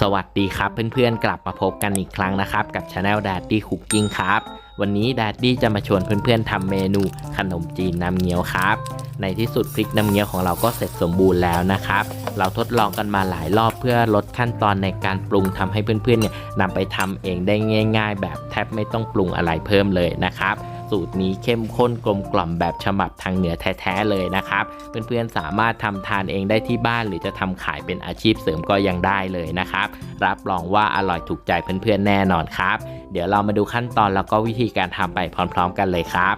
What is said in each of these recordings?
สวัสดีครับเพื่อนๆ กลับมาพบกันอีกครั้งนะครับ กับช anel Daddy Cooking ครับ วันนี้ Daddy จะมาชวนเพื่อนๆทำเมนูขนมจีนน้ำเงี้ยวครับ ในที่สุดพริกน้ำเงี้ยวของเราก็เสร็จสมบูรณ์แล้วนะครับ เราทดลองกันมาหลายรอบเพื่อลดขั้นตอนในการปรุงทำให้เพื่อนๆเนี่ยนำไปทำเองได้ง่าย ๆ แบบแทบไม่ต้องปรุงอะไรเพิ่มเลยนะครับ สูตรนี้เข้มข้นกลมกล่อมแบบฉบับทางเหนือแท้ๆเลยนะครับ เพื่อนๆสามารถทำทานเองได้ที่บ้าน หรือจะทำขายเป็นอาชีพเสริมก็ยังได้เลยนะครับ รับรองว่าอร่อยถูกใจเพื่อนๆแน่นอนครับ เดี๋ยวเรามาดูขั้นตอนแล้วก็วิธีการทำไปพร้อม ๆ กันเลยครับ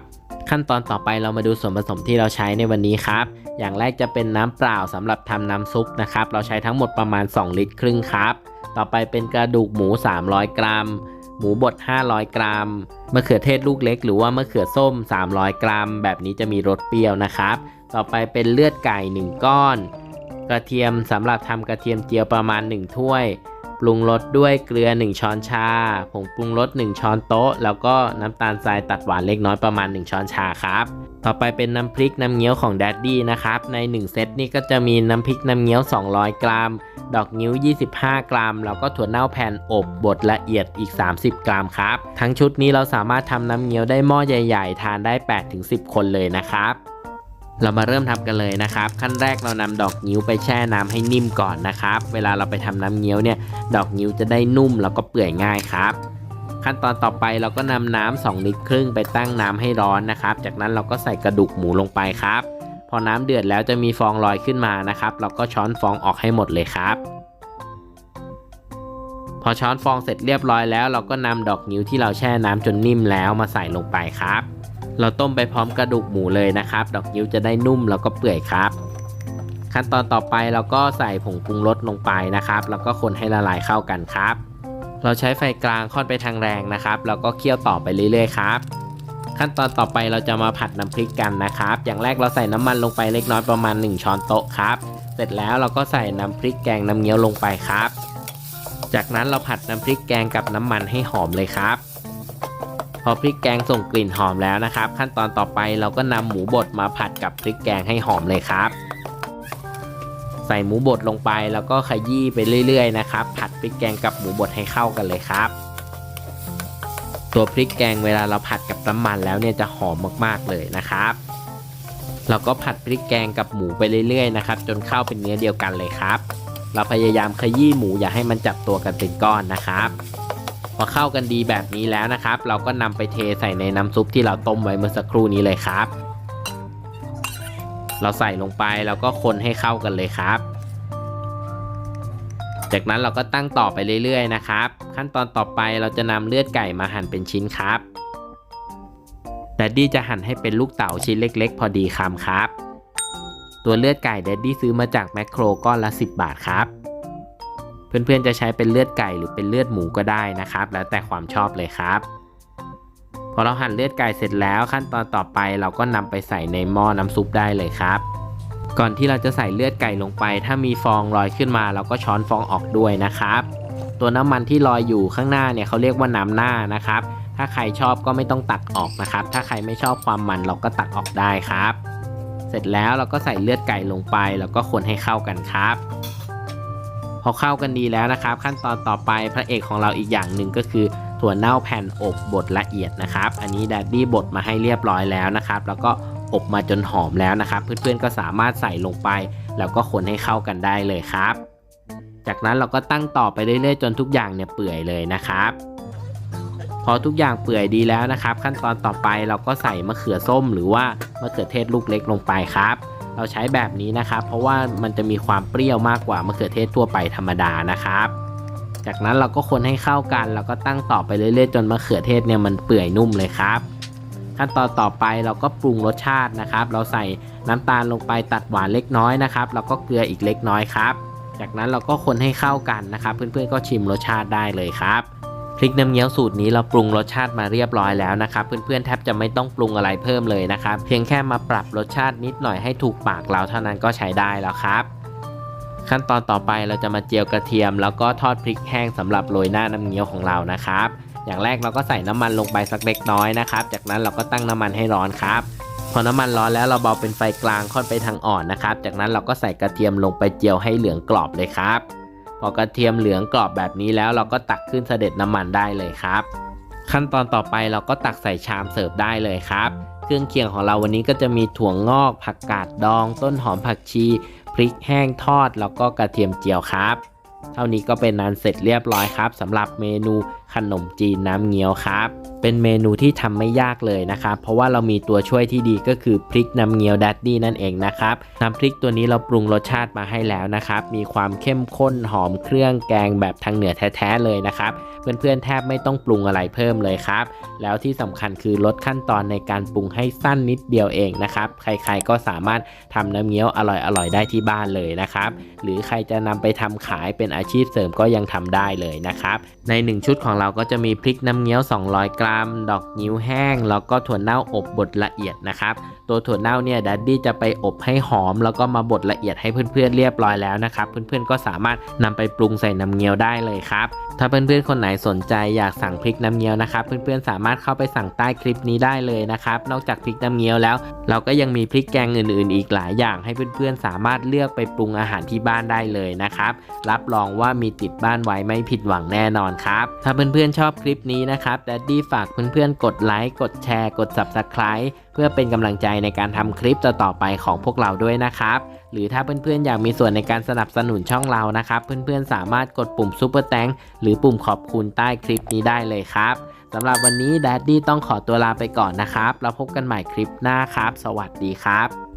ขั้นตอนต่อไปเรามาดูส่วนผสมที่เราใช้ในวันนี้ครับ อย่างแรกจะเป็นน้ำเปล่าสำหรับทำน้ำซุปนะครับ เราใช้ทั้งหมดประมาณ 2 ลิตรครึ่งครับ ต่อไปเป็นกระดูกหมู 300 กรัม หมูบด 500 กรัม มะเขือเทศลูกเล็ก หรือว่ามะเขือส้ม 300 กรัม แบบนี้จะมีรสเปรี้ยวนะครับ ต่อไปเป็นเลือดไก่ 1 ก้อน กระเทียมสำหรับทำกระเทียมเจียวประมาณ 1 ถ้วย ปรุงรสด้วยเกลือ 1 ช้อนชา ผงปรุงรส1ช้อนโต๊ะ แล้วก็น้ำตาลทรายตัดหวานเล็กน้อยประมาณ 1 ช้อนชาครับ ต่อไปเป็นน้ำพริกน้ำเงี้ยวของแดดดี้นะครับ ใน 1 เซตนี่ก็จะมีน้ำพริกน้ำเงี้ยว 200 กรัม ดอกนิ้ว 25 กรัม แล้วก็ถั่วเน่าแผ่นอบบดละเอียดอีก 30 กรัมครับ ทั้งชุดนี้เราสามารถทำน้ำเงี้ยวได้หม้อใหญ่ ๆ ทานได้ 8-10 คนเลยนะครับ เรามาเริ่มทำกันเลยนะครับ ขั้นแรกเรานำดอกนิ้วไปแช่น้ำให้นิ่มก่อนนะครับ เวลาเราไปทำน้ำเงี้ยวเนี่ยดอกนิ้วจะได้นุ่มแล้วก็เปื่อยง่ายครับ ขั้นตอนต่อไปเราก็นำน้ำ2ลิตรครึ่งไปตั้งน้ำให้ร้อนนะครับ จากนั้นเราก็ใส่กระดูกหมูลงไปครับ พอน้ำเดือดแล้วจะมีฟองลอยขึ้นมานะครับ เราก็ช้อนฟองออกให้หมดเลยครับ พอช้อนฟองเสร็จเรียบร้อยแล้ว เราก็นำดอกนิ้วที่เราแช่น้ำจนนิ่มแล้วมาใส่ลงไปครับ เราต้มไปพร้อมกระดูกหมูเลยนะครับ ดอกนิ้วจะได้นุ่มแล้วก็เปื่อยครับ ขั้นตอนต่อไปเราก็ใส่ผงปรุงรสลงไปนะครับ แล้วก็คนให้ละลายเข้ากันครับ เราใช้ไฟกลางค่อนไปทางแรงนะครับแล้วก็เคี่ยวต่อไปเรื่อยๆครับขั้นตอนต่อไปเราจะมาผัดน้ำพริกกันนะครับ อย่างแรกเราใส่น้ำมันลงไปเล็กน้อยประมาณ 1 ช้อนโต๊ะครับ เสร็จแล้วเราก็ใส่น้ำพริกแกงน้ำเงี้ยวลงไปครับ จากนั้นเราผัดน้ำพริกแกงกับน้ำมันให้หอมเลยครับ อพริกแกงส่งกลิ่นหอมแล้วนะครับ ขั้นตอนต่อไปเราก็นำหมูบดมาผัดกับพริกแกงให้หอมเลยครับ ใส่หมูบดลงไปแล้วก็ขยี้ไปเรื่อยๆนะครับ ผัดพริกแกงกับหมูบดให้เข้ากันเลยครับ ตัวพริกแกงเวลาเราผัดกับน้ำมันแล้วเนี่ยจะหอมมากๆเลยนะครับเราก็ผัดพริกแกงกับหมูไปเรื่อยๆนะครับ จนเข้าเป็นเนื้อเดียวกันเลยครับ เราพยายามขยี้หมูอย่าให้มันจับตัวกันเป็นก้อนนะครับ พอเข้ากันดีแบบนี้แล้วนะครับ เราก็นำไปเทใส่ในน้ำซุปที่เราต้มไว้เมื่อสักครู่นี้เลยครับ เราใส่ลงไปแล้วก็คนให้เข้ากันเลยครับ จากนั้นเราก็ตั้งต่อไปเรื่อยๆนะครับ ขั้นตอนต่อไปเราจะนำเลือดไก่มาหั่นเป็นชิ้นครับแดดดี้จะหั่นให้เป็นลูกเต๋าชิ้นเล็ก ๆ พอดีคำครับ ตัวเลือดไก่แดดดี้ซื้อมาจากแมคโครก้อนละ 10 บาทครับ เพื่อนๆจะใช้เป็นเลือดไก่หรือเป็นเลือดหมูก็ได้นะครับ แล้วแต่ความชอบเลยครับ พอเราหั่นเลือดไก่เสร็จแล้วขั้นตอนต่อไปเราก็นำไปใส่ในหม้อน้ำซุปได้เลยครับ ก่อนที่เราจะใส่เลือดไก่ลงไป ถ้ามีฟองลอยขึ้นมา เราก็ช้อนฟองออกด้วยนะครับ ตัวน้ำมันที่ลอยอยู่ข้างหน้าเนี่ยเขาเรียกว่าน้ำหน้านะครับ ถ้าใครชอบก็ไม่ต้องตักออกนะครับ ถ้าใครไม่ชอบความมันเราก็ตักออกได้ครับ เสร็จแล้วเราก็ใส่เลือดไก่ลงไปแล้วก็คนให้เข้ากันครับ อเข้ากันดีแล้วนะครับ ขั้นตอนต่อไปพระเอกของเราอีกอย่างหนึ่งก็คือถั่วเน่าแผ่นอบบดละเอียดนะครับ อันนี้แดดดี้บดมาให้เรียบร้อยแล้วนะครับ แล้วก็อบมาจนหอมแล้วนะครับ เพื่อนๆก็สามารถใส่ลงไป แล้วก็คนให้เข้ากันได้เลยครับ จากนั้นเราก็ตั้งต่อไปเรื่อยๆ จนทุกอย่างเนี่ยเปื่อยเลยนะครับ พอทุกอย่างเปื่อยดีแล้วนะครับ ขั้นตอนต่อไปเราก็ใส่มะเขือส้ม หรือว่ามะเขือเทศลูกเล็กลงไปครับ เราใช้แบบนี้นะครับ เพราะว่ามันจะมีความเปรี้ยวมากกว่ามะเขือเทศทั่วไปธรรมดานะครับ จากนั้นเราก็คนให้เข้ากัน แล้วก็ตั้งต่อไปเรื่อยๆ จนมะเขือเทศเนี่ยมันเปื่อยนุ่มเลยครับ ขั้นตอนต่อไปเราก็ปรุงรสชาตินะครับ เราใส่น้ำตาลลงไปตัดหวานเล็กน้อยนะครับ แล้วก็เกลืออีกเล็กน้อยครับ จากนั้นเราก็คนให้เข้ากันนะครับ เพื่อนๆก็ชิมรสชาติได้เลยครับ พริกน้ำเงี้ยวสูตรนี้เราปรุงรสชาติมาเรียบร้อยแล้วนะครับเพื่อนๆแทบจะไม่ต้องปรุงอะไรเพิ่มเลยนะครับเพียงแค่มาปรับรสชาตินิดหน่อยให้ถูกปากเราเท่านั้นก็ใช้ได้แล้วครับ ขั้นตอนต่อไปเราจะมาเจียวกระเทียม แล้วก็ทอดพริกแห้งสำหรับโรยหน้าน้ำเงี้ยวของเรานะครับ อย่างแรกเราก็ใส่น้ำมันลงไปสักเล็กน้อยนะครับ จากนั้นเราก็ตั้งน้ำมันให้ร้อนครับพอน้ำมันร้อนแล้วเราเบาเป็นไฟกลางค่อนไปทางอ่อนนะครับ จากนั้นเราก็ใส่กระเทียมลงไปเจียวให้เหลืองกรอบเลยครับ พอกระเทียมเหลืองกรอบแบบนี้แล้วเราก็ตักขึ้นเสด็จน้ำมันได้เลยครับ ขั้นตอนต่อไปเราก็ตักใส่ชามเสิร์ฟได้เลยครับเครื่องเคียงของเราวันนี้ก็จะมีถั่วงอก ผักกาดดอง ต้นหอมผักชี พริกแห้งทอด แล้วก็กระเทียมเจียวครับ เท่านี้ก็เป็นนานเสร็จเรียบร้อยครับสำหรับเมนู ขนมจีนน้ำเงี้ยวครับ เป็นเมนูที่ทำไม่ยากเลยนะครับ เพราะว่าเรามีตัวช่วยที่ดีก็คือพริกน้ำเงี้ยวดัดดี้นั่นเองนะครับ น้ำพริกตัวนี้เราปรุงรสชาติมาให้แล้วนะครับ มีความเข้มข้นหอมเครื่องแกงแบบทางเหนือแท้ๆเลยนะครับ เพื่อนๆแทบไม่ต้องปรุงอะไรเพิ่มเลยครับ แล้วที่สำคัญคือลดขั้นตอนในการปรุงให้สั้นนิดเดียวเองนะครับ ใครๆก็สามารถทำน้ำเงี้ยวอร่อยๆได้ที่บ้านเลยนะครับ หรือใครจะนำไปทำขายเป็นอาชีพเสริมก็ยังทำได้เลยนะครับ ใน 1 ชุดของเราก็จะมีพริกน้ำเงี้ยว 200 กรัม ดอกนิ้วแห้ง แล้วก็ถั่วเน่าอบบดละเอียดนะครับ ตัวถั่วเน่าเนี่ยดัดดี้จะไปอบให้หอม แล้วก็มาบดละเอียดให้เพื่อนๆเรียบร้อยแล้วนะครับ เพื่อนๆก็สามารถนำไปปรุงใส่น้ำเงี้ยวได้เลยครับ ถ้าเพื่อนๆคนไหนสนใจอยากสั่งพริกน้ำเงี้ยวนะครับ เพื่อนๆสามารถเข้าไปสั่งใต้คลิปนี้ได้เลยนะครับ นอกจากพริกน้ำเงี้ยวแล้ว เราก็ยังมีพริกแกงอื่น ๆ อีกหลายอย่าง ให้เพื่อนๆสามารถเลือกไปปรุงอาหารที่บ้านได้เลยนะครับ รับรองว่ามีติดบ้านไว้ไม่ผิดหวังแน่นอนครับ ถ้าเพื่อนๆชอบคลิปนี้นะครับดัดดี้ฝากเพื่อนๆกดไลค์ กดแชร์ กด Subscribe เพื่อเป็นกำลังใจในการทำคลิปต่อๆไปของพวกเราด้วยนะครับ หรือถ้าเพื่อนๆอยากมีส่วนในการสนับสนุนช่องเรานะครับ เพื่อนๆสามารถกดปุ่มซุปเปอร์แตงหรือปุ่มขอบคุณใต้คลิปนี้ได้เลยครับสำหรับวันนี้ดัดดี้ต้องขอตัวลาไปก่อนนะครับแล้วพบกันใหม่คลิปหน้าครับ สวัสดีครับ